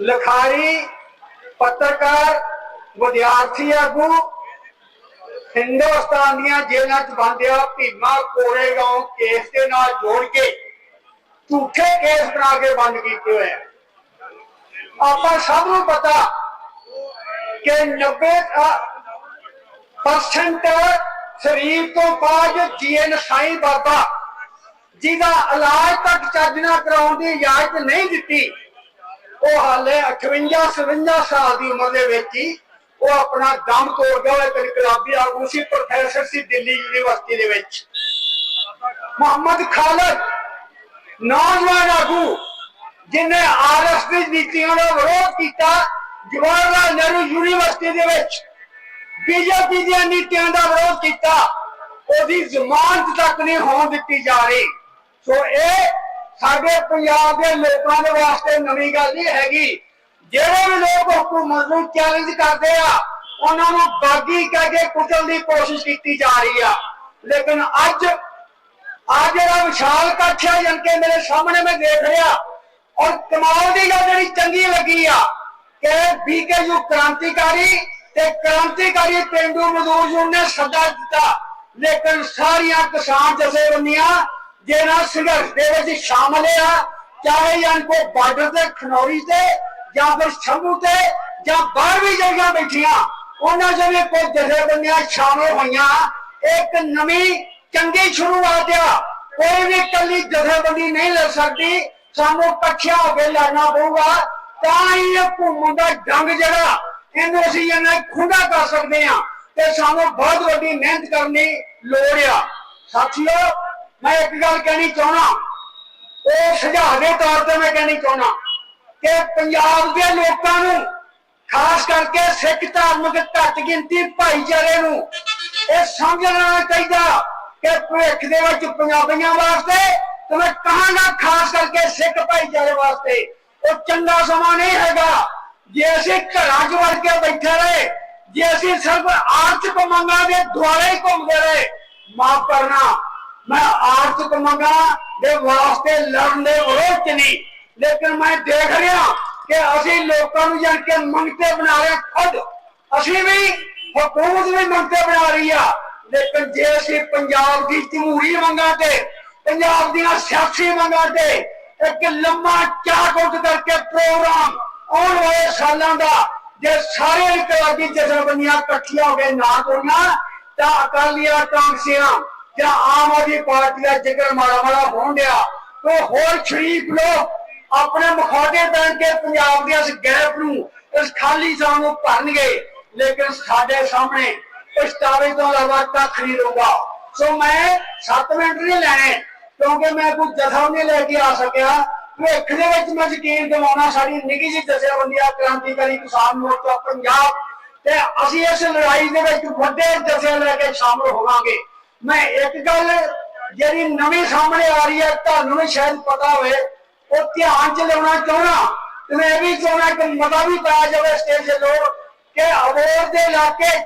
ਲਿਖਾਰੀ, ਪੱਤਰਕਾਰ, ਵਿਦਿਆਰਥੀ ਆਗੂ, ਹਿੰਦੁਸਤਾਨ ਦੀਆਂ ਜੇਲ੍ਹਾਂ 'ਚ ਬੰਦਿਆ ਭੀਮਾ ਕੋਰੇਗਾਉਂ ਕੇਸ ਦੇ ਨਾਲ ਜੋੜ ਕੇ ਝੂਠੇ ਕੇਸ ਬਣਾ ਕੇ ਬੰਦ ਕੀਤੇ ਹੋਏ ਆਪਾਂ ਸਭ ਨੂੰ ਪਤਾ ਕਿ 90% ਸਰੀਰ ਤੋਂ ਬਾਅਦ ਜੀਐਨ ਸਾਈ ਬਾਬਾ, ਜਿਹਦਾ ਇਲਾਜ ਤੱਕ ਚੱਜ ਨਾਲ ਕਰਾਉਣ ਦੀ ਇਜਾਜ਼ਤ ਨਹੀਂ ਦਿੱਤੀ ਉਹ ਹਾਲੇ 58 57 ਸਾਲ ਦੀ ਉਮਰ ਦੇ ਵਿੱਚ ਹੀ ਉਹ ਆਪਣਾ ਦਮ ਤੋੜ ਗਿਆ ਉਹ ਇੱਕ ਇਨਕਲਾਬੀ ਆਗੂ ਸੀ ਪ੍ਰੋਫੈਸਰ ਸੀ ਦਿੱਲੀ ਯੂਨੀਵਰਸਿਟੀ ਦੇ ਵਿੱਚ। ਮੁਹੰਮਦ ਖਾਲਦ, ਨੌਜਵਾਨ ਆਗੂ, ਜਿਨੇ ਆਰਐਸ ਦੀ ਨੀਤੀਆਂ ਦਾ ਵਿਰੋਧ ਕੀਤਾ, ਜਵਾਹਰ ਲਾਲ ਨਹਿਰੂ ਯੂਨੀਵਰਸਿਟੀ ਦੇ ਵਿੱਚ। ਬੀਜੇਪੀ ਦੀਆਂ ਨੀਤੀਆਂ ਦਾ ਵਿਰੋਧ ਕੀਤਾ, ਉਹਦੀ ਜ਼ਮਾਨਤ ਤੱਕ ਨਹੀਂ ਹੋਣ ਦਿੱਤੀ ਜਾ ਰਹੀ। ਸੋ ਇਹ ਸਾਡੇ ਪੰਜਾਬ ਦੇ ਲੋਕਾਂ ਦੇ ਵਾਸਤੇ ਨਵੀਂ ਗੱਲ ਨਹੀਂ ਹੈਗੀ। ਜਿਹੜੇ ਵੀ ਲੋਕ ਹਕੂਮਤ ਨੂੰ ਚੈਲੰਜ ਕਰਦੇ ਆ, ਉਹਨਾਂ ਨੂੰ ਬਾਗੀ ਕਹਿ ਕੇ ਕੁਚਲਣ ਦੀ ਕੋਸ਼ਿਸ਼ ਕੀਤੀ ਜਾ ਰਹੀ ਆ। ਲੇਕਿਨ ਅੱਜ ਆ ਜਿਹੜਾ ਵਿਸ਼ਾਲ ਇਕੱਠ ਹੈ ਜਨ ਕੇ ਮੇਰੇ ਸਾਹਮਣੇ ਮੈਂ ਦੇਖ ਰਿਹਾ, ਔਰ ਕਮਾਲ ਦੀ ਗੱਲ ਜਿਹੜੀ ਚੰਗੀ ਲੱਗੀ ਆ ਕਿ ਬੀਕੇਯੂ ਕ੍ਰਾਂਤੀਕਾਰੀ ਤੇ ਕ੍ਰਾਂਤੀਕਾਰੀ ਪਿੰਡੂ ਮਜ਼ਦੂਰ ਯੂਨੀਅਨ ਨੇ ਸੱਦਾ ਦਿੱਤਾ। ਲੇਕਿਨ ਸਾਰੀਆਂ ਕਿਸਾਨ ਜਥੇਬੰਦੀਆਂ ਜਿਹਨਾਂ ਸੰਘਰਸ਼ ਦੇ ਵਿੱਚ ਸ਼ਾਮਲ ਆ ਚਾਹੇ ਜਾਂ ਕੋ ਬਾਰਡਰ ਤੇ, ਖਨੌਰੀ ਤੇ, ਜਾਂ ਫਿਰ ਸ਼ੰਭੂ ਤੇ, ਜਾਂ ਬਾਹਰ ਵੀ ਜਗ੍ਹਾ ਬੈਠੀਆਂ, ਉਹਨਾਂ ਜਿਵੇਂ ਕੋਈ ਜਥੇਬੰਦੀਆਂ ਸ਼ਾਮਲ ਹੋਈਆਂ, ਇੱਕ ਨਵੀਂ ਚੰਗੀ ਸ਼ੁਰੂਆਤ ਆ। ਕੋਈ ਵੀ ਕੱਲੀ ਜਥੇਬੰਦੀ ਨਹੀਂ ਲੈ ਸਕਦੀ, ਸਾਨੂੰ ਇਕੱਠਿਆਂ ਹੋ ਕੇ ਲੜਨਾ ਪਊਗਾ, ਤਾਂ ਹੀ ਇਹ ਘੁੰਮਣ ਦਾ ਡੰਗ ਜਿਹੜਾ, ਇਹਨੂੰ ਅਸੀਂ ਇਹਨਾਂ ਖੁੰਡਾ ਕਰ ਸਕਦੇ ਆ ਤੇ ਸਾਨੂੰ ਬਹੁਤ ਵੱਡੀ ਮਿਹਨਤ ਕਰਨੀ ਲੋੜ ਆ। ਸਾਥੀਓ ਮੈਂ ਇੱਕ ਗੱਲ ਕਹਿਣੀ ਚਾਹਣਾ ਉਹ ਸੁਝਾਅ ਦੇ ਤੌਰ ਤੇ ਮੈਂ ਕਹਿਣੀ ਚਾਹਣਾ ਕਿ ਪੰਜਾਬ ਦੇ ਲੋਕਾਂ ਨੂੰ, ਖਾਸ ਕਰਕੇ ਸਿੱਖ ਧਾਰਮਿਕ ਘੱਟ ਗਿਣਤੀ ਭਾਈਚਾਰੇ ਨੂੰ, ਇਹ ਸਮਝਣਾ ਚਾਹੀਦਾ ਕਿ ਭਵਿੱਖ ਦੇ ਵਿੱਚ ਪੰਜਾਬੀਆਂ ਵਾਸਤੇ ਤੇ ਮੈਂ ਕਹਾਂਗਾ ਖਾਸ ਕਰਕੇ ਸਿੱਖ ਭਾਈਚਾਰੇ ਵਾਸਤੇ, ਉਹ ਚੰਗਾ ਸਮਾਂ ਨਹੀਂ ਹੈਗਾ। ਜੇ ਅਸੀਂ ਘਰਾਂ 'ਚ ਵੜ ਕੇ ਬੈਠੇ ਰਹੇ, ਜੇ ਅਸੀਂ ਸਿਰਫ ਆਰਥਿਕ ਮੰਗਾਂ ਦੇ ਦੁਆਲੇ ਘੁੰਮਦੇ ਰਹੇ, ਮਾਫ ਕਰਨਾ। ਮੈਂ ਆਰਥਿਕ ਮੰਗਾਂ ਦੇ ਵਾਸਤੇ ਲੜਨ ਦੇ ਵਿਰੋਧ ਨਹੀਂ। ਲੇਕਿਨ ਮੈਂ ਦੇਖ ਰਿਹਾ ਕਿ ਅਸੀਂ ਲੋਕਾਂ ਨੂੰ ਜਾਣ ਕੇ ਮੰਗਤੇ ਬਣਾ ਰਹੇ ਖੁਦ। ਅਸੀਂ ਵੀ ਹਕੂਮਤ ਵੀ ਮੰਗਤੇ ਬਣਾ ਰਹੀ ਆ। ਲੇਕਿਨ ਜੇ ਅਸੀਂ ਪੰਜਾਬ ਦੀ ਜਮਹੂਰੀ ਮੰਗਾਂ ਤੇ, ਪੰਜਾਬ ਦੀਆਂ ਸਿਆਸੀ ਮੰਗਾਂ ਤੇ ਇੱਕ ਲੰਮਾ ਚਾਕੁੱਟ ਕਰਕੇ ਪ੍ਰੋਗਰਾਮ ਆਉਣ ਵਾਲੇ ਸਾਲਾਂ ਦਾ, ਜੇ ਸਾਰੇ ਇਨਕਲਾਬੀ ਜਥੇਬੰਦੀਆਂ ਇਕੱਠੀਆਂ ਹੋ ਕੇ ਨਾ ਤੋੜਨਾ ਤਾਂ ਅਕਾਲੀਆਂ ਕਾਂਗਸੀਆਂ ਜਾਂ ਆਮ ਆਦਮੀ ਪਾਰਟੀ ਦਾ ਜਿਕਰ ਮਾੜਾ ਮਾੜਾ ਹੋਣ ਡਿਆ, ਤੇ ਹੋਰ ਸ਼ਰੀਫ ਲੋਕ ਆਪਣੇ ਮੁਖਾਡੇ ਬਣ ਕੇ ਪੰਜਾਬ ਦੇ ਇਸ ਗੈਪ ਨੂੰ, ਇਸ ਖਾਲੀ ਥਾਂ ਨੂੰ ਭਰਨਗੇ। ਲੇਕਿਨ ਸਾਡੇ ਸਾਹਮਣੇ ਪਛਤਾਵੇ ਤੋਂ ਇਲਾਵਾ ਕੱਖ ਨਹੀਂ ਰਹੂਗਾ। ਸੋ ਮੈਂ 7 ਮਿੰਟ ਨਹੀਂ ਲੈਣੇ, ਕਿਉਂਕਿ ਮੈਂ ਕੋਈ ਜਥਾ ਨਹੀਂ ਲੈ ਕੇ ਆ ਸਕਿਆ। ਭਵਿੱਖ ਦੇ ਵਿੱਚ ਮੈਂ ਯਕੀਨ ਦਿਵਾਉਣਾ, ਸਾਡੀ ਨਿੱਘੀ ਜਿਹੀ ਜਥੇਬੰਦੀਆਂ ਕ੍ਰਾਂਤੀਕਾਰੀ ਕਿਸਾਨ ਮੋਰਚਾ ਪੰਜਾਬ, ਤੇ ਅਸੀਂ ਇਸ ਲੜਾਈ ਦੇ ਵਿੱਚ ਵੱਡੇ ਜਥੇ ਲੈ ਕੇ ਸ਼ਾਮਲ ਹੋਵਾਂਗੇ। ਮੈਂ ਇੱਕ ਗੱਲ ਜਿਹੜੀ ਨਵੀਂ ਸਾਹਮਣੇ ਆ ਰਹੀ ਹੈ, ਤੁਹਾਨੂੰ ਵੀ ਸ਼ਾਇਦ ਪਤਾ ਹੋਵੇ, ਉਹ ਧਿਆਨ ਚ ਲਿਆਉਣਾ ਚਾਹਣਾ ਤੇ ਮੈਂ ਇਹ ਵੀ ਚਾਹਣਾ ਕਿ ਮਤਾ ਵੀ ਪਾਇਆ ਜਾਵੇ ਸਟੇਜ ਦੇ ਲੋਕ, ਕਿ ਅਬੋਰ ਦੇ ਇਲਾਕੇ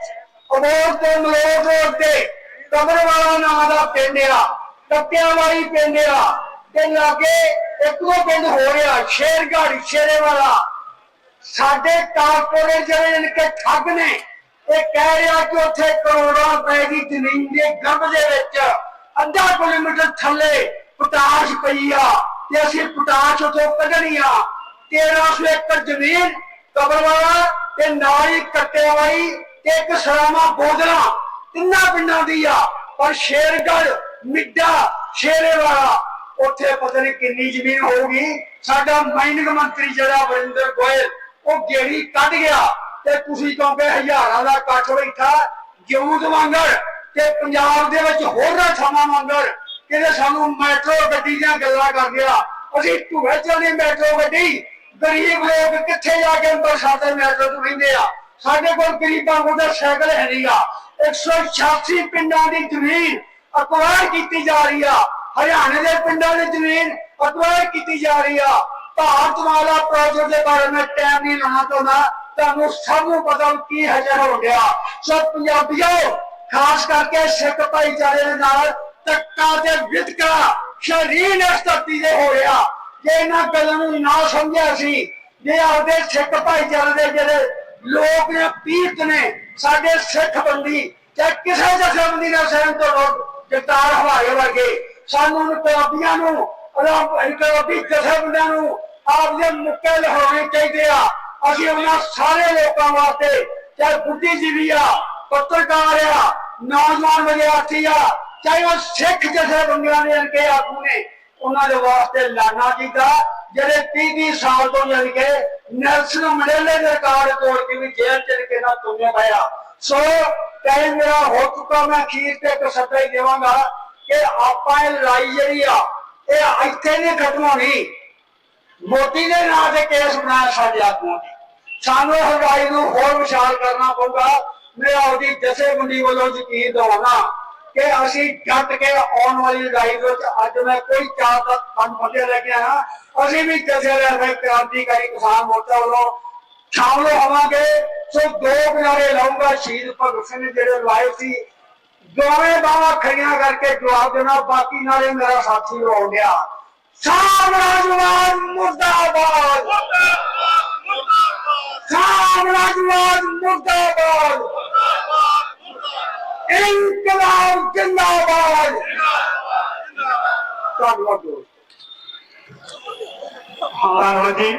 ਅਬੋਰ ਤੇ ਮਲੋਟ ਰੋਡ ਤੇ ਕਬਰਵਾਲਾ ਨਾਂ ਦਾ ਪਿੰਡ ਆ ਟੱਕਿਆਂ ਵਾਲੀ ਪਿੰਡ ਆ। ਤੇ ਲਾਗੇ ਇੱਕ ਦੋ ਪਿੰਡ ਹੋ ਰਿਹਾ, ਸ਼ੇਰਗੜ੍ਹ ਸ਼ੇਰੇ ਵਾਲਾ ਸਾਡੇ ਕਾਰਪੋਰੇਟ ਜਿਹੜੇ ਇਨਕੇ ਠੱਗ ਨੇ। ਇਹ ਕਹਿ ਰਿਹਾ ਕਿ ਉੱਥੇ ਕਰੋੜਾਂ ਰੁਪਏ ਦੀ ਜ਼ਮੀਨ ਦੇ ਗਰਭ ਦੇ ਵਿੱਚ ਅੱਧਾ ਕਿਲੋਮੀਟਰ ਥੱਲੇ ਪੋਟਾਸ਼ ਪਈ ਆ ਤੇ ਅਸੀਂ ਪੋਟਾਸ਼ ਉਥੋਂ ਕੱਢਣੀ ਆ। 1300 ਏਕੜ ਜ਼ਮੀਨ, ਕਬਰਵਾਲਾ ਤੇ ਨਾਲ ਹੀ ਕੱਟੇਵਾਈ ਤੇ ਇੱਕ ਸਰਾਮਾ ਬੋਦਲਾ, ਤਿੰਨਾਂ ਪਿੰਡਾਂ ਦੀ ਆ। ਪਰ ਸ਼ੇਰਗੜ ਮਿੱਡਾ, ਸ਼ੇਰੇਵਾਲਾ, ਉੱਥੇ ਪਤਾ ਨਹੀਂ ਕਿੰਨੀ ਜ਼ਮੀਨ ਹੋਊਗੀ। ਸਾਡਾ ਮਾਈਨਿੰਗ ਮੰਤਰੀ ਜਿਹੜਾ ਵਰਿੰਦਰ ਗੋਇਲ, ਉਹ ਗੇੜੀ ਕੱਢ ਗਿਆ। ਤੇ ਤੁਸੀਂ ਕਹੋਗੇ ਹਜ਼ਾਰਾਂ ਦਾ ਇਕੱਠ ਬੈਠਾ, ਜਿਉਂ ਦਵਾਂਗਰ ਤੇ ਪੰਜਾਬ ਦੇ ਵਿੱਚ ਹੋਰ ਨਾ ਥਾਵਾਂ ਵਾਂਗਣ ਕਿਤੇ ਸਾਨੂੰ ਮੈਟਰੋ ਗੱਡੀ ਦੀਆਂ ਗੱਲਾਂ ਕਰ ਗਿਆ ਅਸੀਂ ਧੂਏ ਚਲਦੀ ਮੈਟਰੋ ਗੱਡੀ, ਗਰੀਬ ਲੋਕ ਕਿੱਥੇ ਜਾ ਕੇ ਅੰਮ੍ਰਿਤਸਰ ਦੇ ਮੈਟਰੋ ਤੋਂ ਰਹਿੰਦੇ ਆ? ਸਾਡੇ ਕੋਲ ਗਰੀਬਾਂ ਕੋਲ ਤਾਂ ਸਾਈਕਲ ਹੈ ਨਹੀਂਗਾ 186 ਪਿੰਡਾਂ ਦੀ ਜ਼ਮੀਨ ਅਕਵਾਇਰ ਕੀਤੀ ਜਾ ਰਹੀ ਆ। ਹਰਿਆਣੇ ਦੇ ਪਿੰਡਾਂ ਦੀ ਜ਼ਮੀਨ ਅਕਵਾਇਰ ਕੀਤੀ ਜਾ ਰਹੀ ਆ। ਭਾਰਤ ਵਾਲਾ ਪ੍ਰੋਜੈਕਟ ਦੇ ਬਾਰੇ ਮੈਂ ਟਾਈਮ ਨਹੀਂ ਲਾਉਣਾ ਚਾਹੁੰਦਾ। ਤੁਹਾਨੂੰ ਸਭ ਨੂੰ ਪਤਾ ਕੀ ਹਜਰ ਹੋ ਗਿਆ। ਸੋ ਪੰਜਾਬੀਓ, ਖਾਸ ਕਰਕੇ ਸਿੱਖ ਭਾਈਚਾਰੇ ਦੇ ਨਾਲ ਤੱਕਾ ਤੇ ਵਿਦਕਾ ਸ਼ਰੀਰ ਇਸ ਧਰਤੀ ਦੇ ਹੋ ਜੇ ਇਹਨਾਂ ਗੱਲਾਂ ਨੂੰ ਨਾ ਸਮਝਿਆ ਸੀ, ਜੇ ਆਪਦੇ ਸਿੱਖ ਭਾਈਚਾਰੇ ਦੇ ਜਿਹੜੇ ਲੋਕ ਨੇ, ਪੀੜਤ ਨੇ, ਸਾਡੇ ਸਿੱਖ ਬੰਦੀ ਚਾਹੇ ਕਿਸੇ ਜਥੇਬੰਦੀ ਨਾਲ ਸਹਿਮਤ ਤੋਂ ਲੋਕ ਜਗਤਾਰ ਹਵਾਰੇ ਵਰਗੇ, ਸਾਨੂੰ ਇਨਕਲਾਬੀਆਂ ਨੂੰ ਇਨਕਲਾਬੀ ਜਥੇਬੰਦੀਆਂ ਨੂੰ ਆਪਦੇ ਮੁੱਕੇ ਲਹਾਉਣੇ ਚਾਹੀਦੇ ਆ। ਅਸੀਂ ਉਹਨਾਂ ਸਾਰੇ ਲੋਕਾਂ ਵਾਸਤੇ, ਚਾਹੇ ਬੁੱਧੀਜੀਵੀ ਆ, ਪੱਤਰਕਾਰ ਆ, ਨੌਜਵਾਨ ਵਿਦਿਆਰਥੀ ਆ, ਚਾਹੇ ਉਹ ਸਿੱਖ ਜਥੇਬੰਦੀਆਂ ਦੇ ਅਨਕੇ ਆਗੂ ਨੇ, ਉਹਨਾਂ ਦੇ ਵਾਸਤੇ ਲਾਣਾ ਕੀਤਾ ਜਿਹੜੇ 30 ਸਾਲ ਤੋਂ ਜਾਣੀ ਕਿ ਨੈਲਸਨ ਮੰਡੇਲੇ ਦੇ ਰਿਕਾਰਡ ਤੋੜ ਕੇ ਵੀ ਜੇਲ੍ਹ ਚ ਕੇ ਨਾ ਤੁਮੇ ਪਾਇਆ ਸੋ ਟਾਈਮ ਮੇਰਾ ਹੋ ਚੁੱਕਾ, ਮੈਂ ਅਖੀਰ ਤੇ ਇੱਕ ਸੱਦਾ ਹੀ ਦੇਵਾਂਗਾ ਕਿ ਆਪਾਂ ਇਹ ਲੜਾਈ ਜਿਹੜੀ ਆ, ਇਹ ਇੱਥੇ ਨਹੀਂ ਖਤਮ ਹੋਣੀ। ਮੋਦੀ ਦੇ ਨਾਂ ਤੇ ਕੇਸ ਬਣਾਇਆ ਸਾਡੇ ਆਗੂਆਂ ਨੇ ਸਾਨੂੰ ਇਹ ਲੜਾਈ ਨੂੰ ਹੋਰ ਵਿਸ਼ਾਲ ਕਰਨਾ ਪਊਗਾ। ਮੈਂ ਆਪਦੀ ਜਥੇਬੰਦੀ ਵੱਲੋਂ ਯਕੀਨ ਦਵਾਉਣਾ ਕਿ ਅਸੀਂ ਡਟ ਕੇ ਆਉਣ ਵਾਲੀ ਲੜਾਈ ਵਿੱਚ ਅੱਜ ਮੈਂ ਕੋਈ ਚਾਰ ਦਾ ਕੰਮ ਫੜਿਆ ਲੈ ਕੇ ਆਇਆ। ਅਸੀਂ ਵੀ ਜਥੇਦਾਰ ਕ੍ਰਾਂਤੀਕਾਰੀ ਕਿਸਾਨ ਮੋਰਚਾ ਵੱਲੋਂ ਸ਼ਾਮਲ ਹੋਵਾਂਗੇ। ਸੋ ਦੋ ਕਿਨਾਰੇ ਲਾਉਂਗਾ ਸ਼ਹੀਦ ਭਗਤ ਸਿੰਘ ਨੇ ਜਿਹੜੇ ਲਾਏ ਸੀ। ਦੋਵੇਂ ਬਾਹਾਂ ਖੜੀਆਂ ਕਰਕੇ ਜਵਾਬ ਦੇਣਾ। ਬਾਕੀ ਨਾਲੇ ਮੇਰਾ ਸਾਥੀ ਰੋਣ ਗਿਆ সাম্রাজবাদ মুর্দাবাদ। সাম্রাজবাদ মুর্দাবাদ। ইনকলাব জিন্দাবাদ। ধন্যবাদ আর হাজি